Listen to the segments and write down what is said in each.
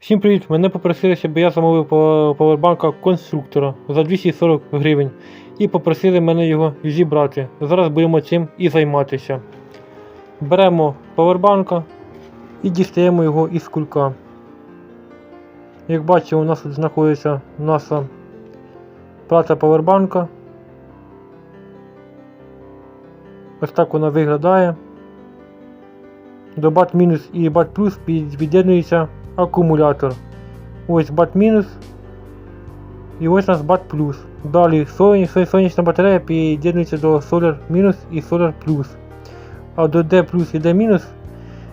Всім привіт! Мене попросили, щоб я замовив павербанка конструктора за 240 гривень. І попросили мене його зібрати. Зараз будемо цим і займатися. Беремо павербанка і дістаємо його із кулька. Як бачимо, у нас тут знаходиться наша плата павербанка. Ось так вона виглядає. До BAT мінус і BAT плюс під'єднується акумулятор. Ось BAT мінус. І ось у нас BAT плюс. Далі соня- сонячна батарея під'єднується до Solar мінус і Solar плюс. А до D плюс і D мінус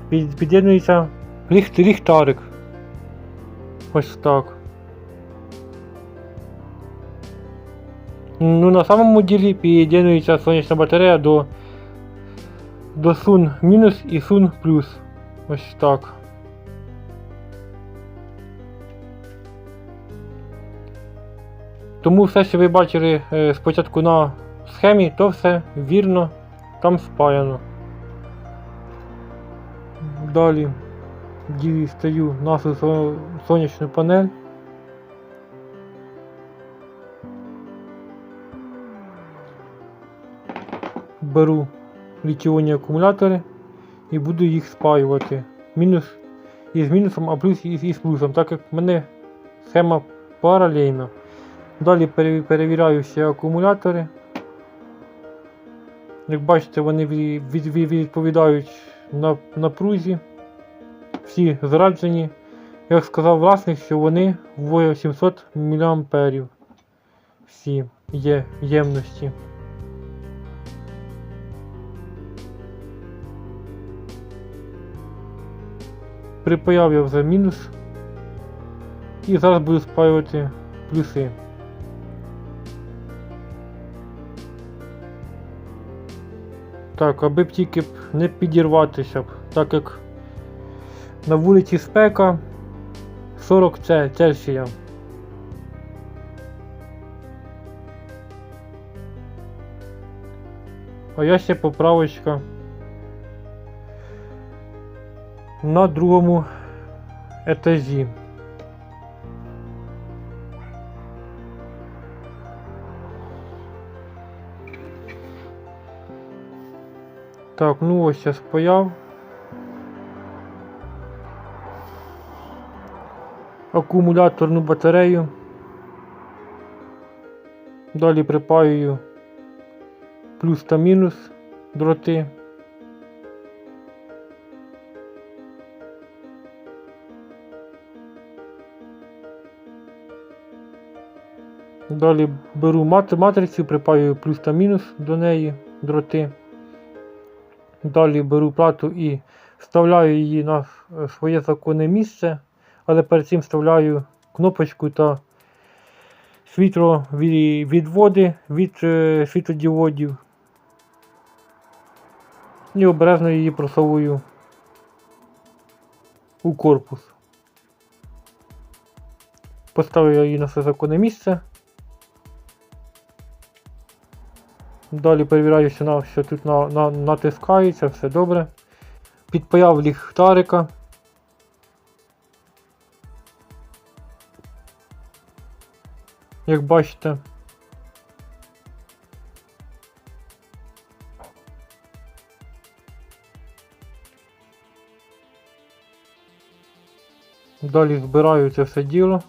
під- під'єднується ліхт, ліхтарик. Ось так. Ну, на самому ділі під'єднується сонячна батарея до, до Sun мінус і Sun плюс. Ось так. Тому все, що ви бачили е, спочатку на схемі, то все вірно там спаяно. Далі дістаю нашу сонячну панель. Беру літіонні акумулятори і буду їх спаювати. Мінус із мінусом, а плюс із, із плюсом, так як в мене схема паралельна. Далі перевіряю всі акумулятори. Як бачите, вони ві- від- від- відповідають на напрузі. Всі заряджені. Як сказав власник, що вони 800 мА. Всі є ємності. Припаяв я вже мінус. І зараз буду спаювати плюси. Так, аби б тільки не підірватися так як на вулиці спека 40 Цельсія. А я ще поправочка на другому етажі. Так, ну ось я спаяв. Акумуляторну батарею. Далі припаюю плюс та мінус дроти. Далі беру матрицю, припаюю плюс та мінус до неї дроти. Далі беру плату і вставляю її на е, своє законне місце, але перед цим вставляю кнопочку та світловідводи від е, світлодіодів. І обережно її просовую у корпус. Поставлю її на своє законне місце. Далі перевіряю, що, на, що тут на, на, натискається, все добре. Підпаяв ліхтарика. Як бачите. Далі збираю це все діло.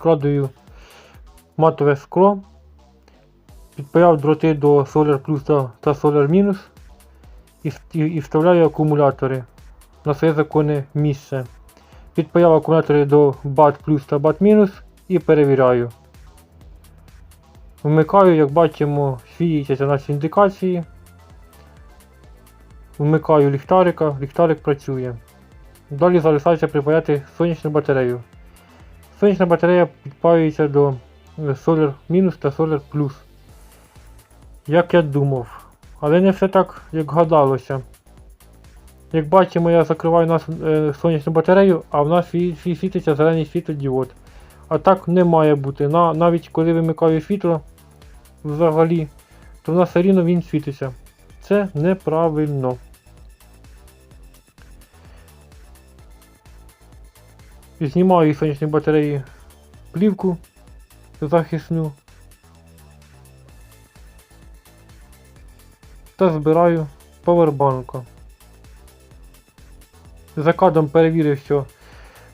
Підкладую матове скло, підпаяв дроти до Solar Plus та, Solar Minus і, і вставляю акумулятори на своє законне місце. Підпаяв акумулятори до BAT Plus та BAT Minus і перевіряю. Вмикаю, як бачимо, світяться наші індикації. Вмикаю ліхтарика, ліхтарик працює. Далі залишається припаяти сонячну батарею. Сонячна батарея підпаюється до е, Solar мінус та Solar плюс. Як я думав. Але не все так, як гадалося. Як бачимо, я закриваю нас е, сонячну батарею, а в нас сві- сві- світиться зелений світлодіод. А так не має бути. На, навіть коли вимикаю світло, взагалі, то в нас все рівно він світиться. Це неправильно. Знімаю із сонячної батареї плівку захисну та збираю павербанка. За кадом перевірив, що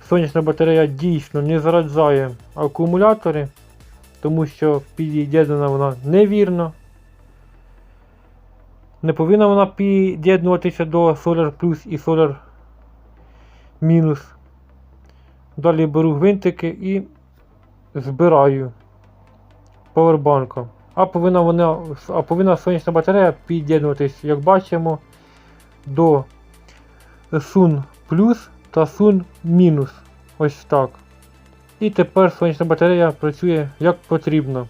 сонячна батарея дійсно не зараджає акумулятори, тому що під'єднана вона невірно. Не повинна вона під'єднуватися до Solar Plus і Solar Minus. Далі беру гвинтики і збираю павербанка. А повинна вона, а повинна сонячна батарея під'єднуватись, як бачимо, до Sun Plus та Sun Minus. Ось так. І тепер сонячна батарея працює як потрібно.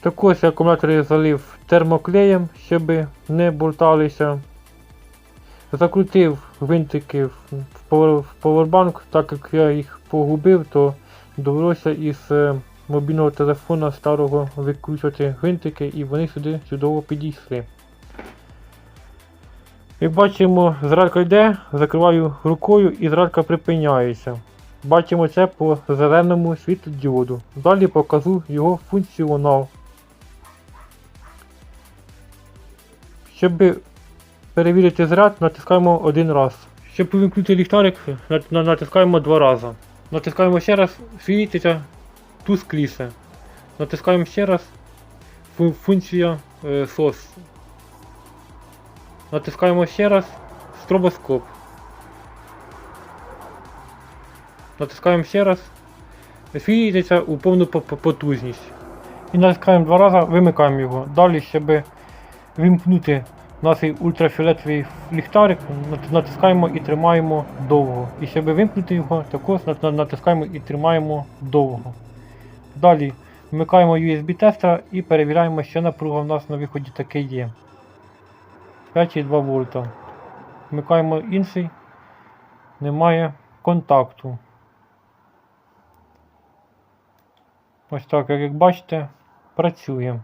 Також я акумулятори залив термоклеєм, щоб не болталися. Закрутив гвинтики в повер- в повербанк, так як я їх погубив, то довелося із е, мобільного телефона старого викручувати гвинтики і вони сюди чудово підійшли. Як бачимо, зралька йде, закриваю рукою і зралька припиняється. Бачимо це по зеленому світлодіоду. Далі покажу його функціонал. Щоб перевірити заряд, натискаємо один раз. Щоб увімкнути ліхтарик, на- на- натискаємо два рази. Натискаємо ще раз, світиться тускліше. Натискаємо ще раз. Функція е, SOS. Натискаємо ще раз стробоскоп. Натискаємо ще раз. Світиться у повну по- по- потужність. І натискаємо два рази, вимикаємо його. Далі, щоб вимкнути наш ультрафіолетовий ліхтарик, натискаємо і тримаємо довго. І щоб вимкнути його, також нат- нат- натискаємо і тримаємо довго. Далі вмикаємо USB тестера і перевіряємо, що напруга в нас на виході таке є. 5,2 вольта. Вмикаємо інший. Немає контакту. Ось так, як бачите, працює.